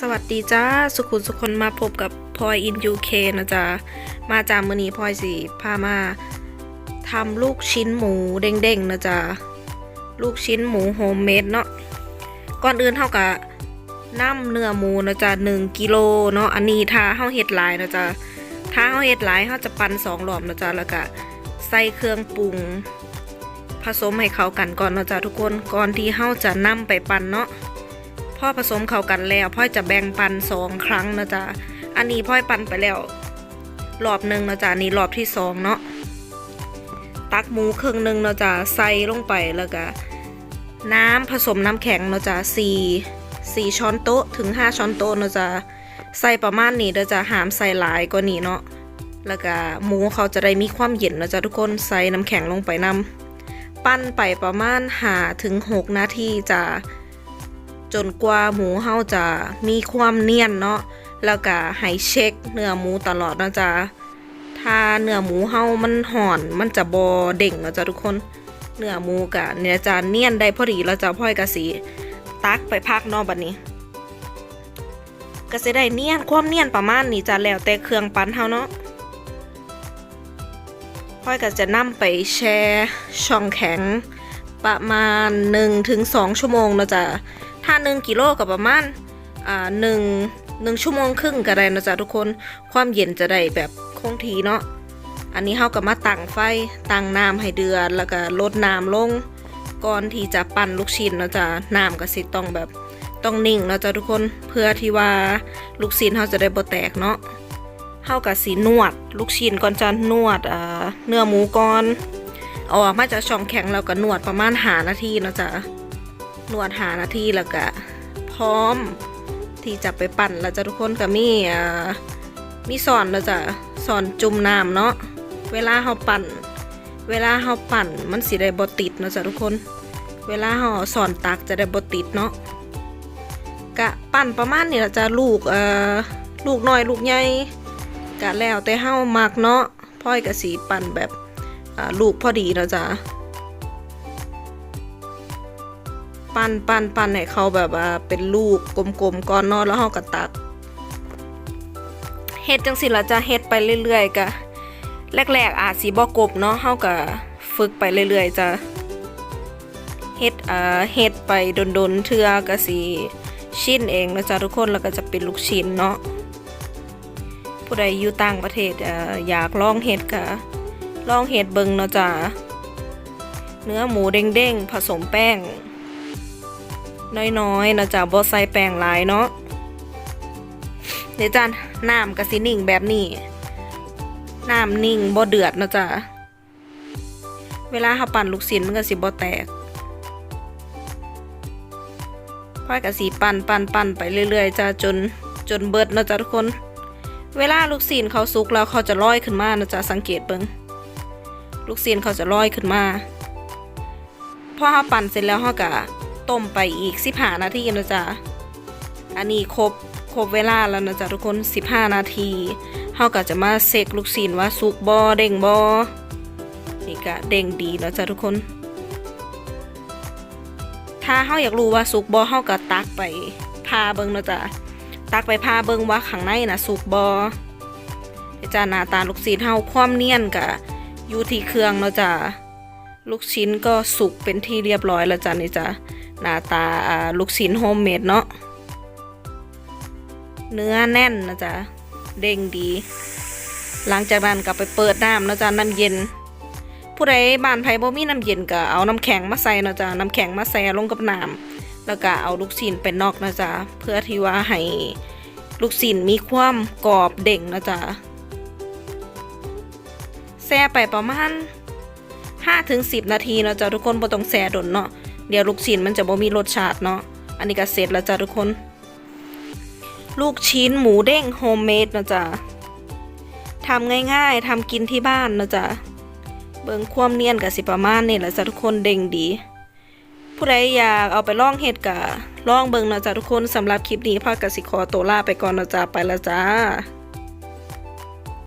สวัสดีจ้าสุขุมสุคนมาพบกับพลอยอินยูเคนะจ๊ะ มาจากมือนีพลอยสิพามาทำลูกชิ้นหมูเด้งๆนะจ๊ะ ลูกชิ้นหมูโฮมเมดเนาะก่อนอื่นเท่ากับน้ำเนื้อหมูนะจ๊ะหนึ่งกิโลเนาะอันนี้ถ้าเฮาเฮ็ดหลายนะจ๊ะถ้าเฮาเฮ็ดหลายเฮาจะปั่นสองรอบนะจ๊ะแล้วก็ใส่เครื่องปรุง ผสมให้เข้ากันก่อนนะจ๊ะทุกคนก่อนที่เฮาจะนำไปปั่นเนาะ พ่อผสมเข้ากันแล้วพ่อจะแบ่งปันสองครั้งนะจ๊ะอันนี้พ่อยปันไปแล้วรอบหนึ่งนะจ๊ะนี่รอบที่สองเนาะตักหมูครึ่งหนึ่งนะจ๊ะใส่ลงไปแล้วก็น้ำผสมน้ำแข็งนะจ๊ะสี่สี่ช้อนโต๊ะถึงห้าช้อนโต๊ะนะจ๊ะใส่ประมาณนี้เด้อจ้ะหามใส่หลายกว่านี้เนาะแล้วก็หมูเขาจะได้มีความเย็นนะจ๊ะทุกคนใส่น้ำแข็งลงไปนำปั้นไปประมาณหาถึงหกนาทีจ้ะ จนกว่าหมูเฮาจะมีความเนียนเนาะแล้วก็ให้เช็คเนื้อหมูตลอดนะจ๊ะถ้าเนื้อหมูเฮามันห่อนมันจะบอเด้งนะจ๊ะทุกคนเนื้อหมูกะเนี่ยจะเนียนได้พอดีแล้วจะพ่อยกะสีตักไปพักนอกบัดนี้ก็จะได้เนียนความเนียนประมาณนี้จะแล้วแต่เครื่องปั้นเฮาเนาะพ่อยก็จะนำไปแช่ช่องแข็งประมาณ 1-2 ชั่วโมงเนาะจ๊ะ ถ้าหนึ่งกิโลกับประมาณอ่าหนึ่งหนึ่งชั่วโมงครึ่งก็ได้นะจ๊ะทุกคน ความเย็นจะได้แบบคงทีเนาะ อันนี้เฮาก็มาตั้งไฟตั้งน้ำให้เดือดแล้วก็ลดน้ำลง ก่อนที่จะปั่นลูกชิ้นเนาะจ๊ะน้ำก็สิต้องแบบต้องนิ่งเนาะจ๊ะทุกคนเพื่อที่ว่าลูกชิ้นเฮาจะได้บ่แตกเนาะเฮากับสีนวด ลูกชิ้นก่อนจะนวดเนื้อหมูก่อนเอาออกมาจากช่องแข็งแล้วก็นวดประมาณหานาทีเนาะจ๊ะ นวดหานาทีแล้วก็พร้อมที่จะไปปั่นแล้วจะทุกคนก็มีอ่ามีสอนแล้วจะสอนจุ่มน้ำเนาะเวลาเฮาปั่น เวลาเฮาปั่นมันสิได้บ่ติดเนาะจ้ะทุกคน เวลาเฮาสอนตักจะได้บ่ติดเนาะกะปั่นประมาณนี้ละจ้ะลูกเอ่อลูกน้อยลูกใหญ่กะแล้วแต่เฮามักเนาะพ่อยก็สิปั่นแบบลูกพอดีเนาะจ้ะ ปั้นปั้นปั้นให้เขาแบบว่าเป็นลูกกลมๆก่อนนอแล้วเฮาก็ตักเฮ็ดจังสิละจะเฮ็ดไปเรื่อยๆกะแรกๆอาจสิบ่กบเนาะเฮาก็ฝึกไปเรื่อยๆจะเฮ็ดอ่าเฮ็ดไปดนๆเทื่อก็สิชินเองนะจ๊ะทุกคนแล้วก็จะเป็นลูกชิ้นเนาะผู้ใดอยู่ต่างประเทศเอ่ออยากลองเฮ็ดก็ลองเฮ็ดเบิ่งเนาะจ้ะเนื้อหมูเด้งๆผสมแป้ง น้อยๆนะจ๊ะบ่ใส่แป้งหลายเนาะเดี๋ยวจ้ะน้ำกระสินิ่งแบบนี้น้ำนิ่งบ่เดือดนะจ๊ะเวลาเขาปั่นลูกศิลมันก็สิบ่แตกพ่อยกะสิปั่นปั่นปั่นไปเรื่อยๆจ้ะจนจนเบิดนะจ๊ะทุกคน เวลาลูกศิลเขาสุกแล้วเขาจะลอยขึ้นมานะจ๊ะสังเกตเบิงลูกศิลเขาจะลอยขึ้นมาพอเขาปั่นเสร็จแล้วเขาก็ ต้มไปอีก 15 นาทีนะจ๊ะ อันนี้ครบครบเวลาแล้วนะจ๊ะทุกคน 15 นาทีเขาก็จะมาเซกลูกศิลว่าสุกบอเด้งบอนี่ก็เด้งดีนะจ๊ะทุกคน ถ้าเขาอยากรู้ว่าสุกบอเขาก็ตักไปพาเบิงนะจ๊ะ ตักไปพาเบิงว่าข้างในนะสุกบอจ้าหน้าตาลูกศิลเฮาความเนียนกะอยู่ที่เครื่องนะจ๊ะลูกชิ้นก็สุกเป็นที่เรียบร้อยแล้วจ้ะนี่จ้ะ หน้าตาลูกชิ้นโฮมเมดเนาะเนื้อแน่นนะจ๊ะเด้งดี หลังจากนั้นก็ไปเปิดน้ำนะจ๊ะน้ำเย็น ผู้ใดบ้านไผ่บ่มีน้ำเย็นก็เอาน้ำแข็งมาใส่นะจ๊ะน้ำแข็งมาแช่ลงกับน้ำแล้วก็เอาลูกชิ้นไปนอกนะจ๊ะเพื่อที่ว่าให้ลูกชิ้นมีความกรอบเด้งนะจ๊ะแช่ไปประมาณห้าถึงสิบนาทีนะจ้ะทุกคนบ่ต้องแซ่ดนเนาะ เดี๋ยวลูกชิ้นมันจะบ่มีรสชาติเนาะ อันนี้ก็เสร็จแล้วจ้ะทุกคน ลูกชิ้นหมูเด้งโฮมเมดนะจ๊ะทำง่ายๆทำกินที่บ้านนะจ๊ะเบิ่งความเนียนกับสิประมาณนี่แหละจ้ะทุกคนเด้งดี ผู้ใดอยากเอาไปล่องเฮ็ดกะล่องเบิ่งนะจ้ะทุกคนสำหรับคลิปนี้พากสิขอตัวลาไปก่อนนะจ๊ะไปล้วจ้า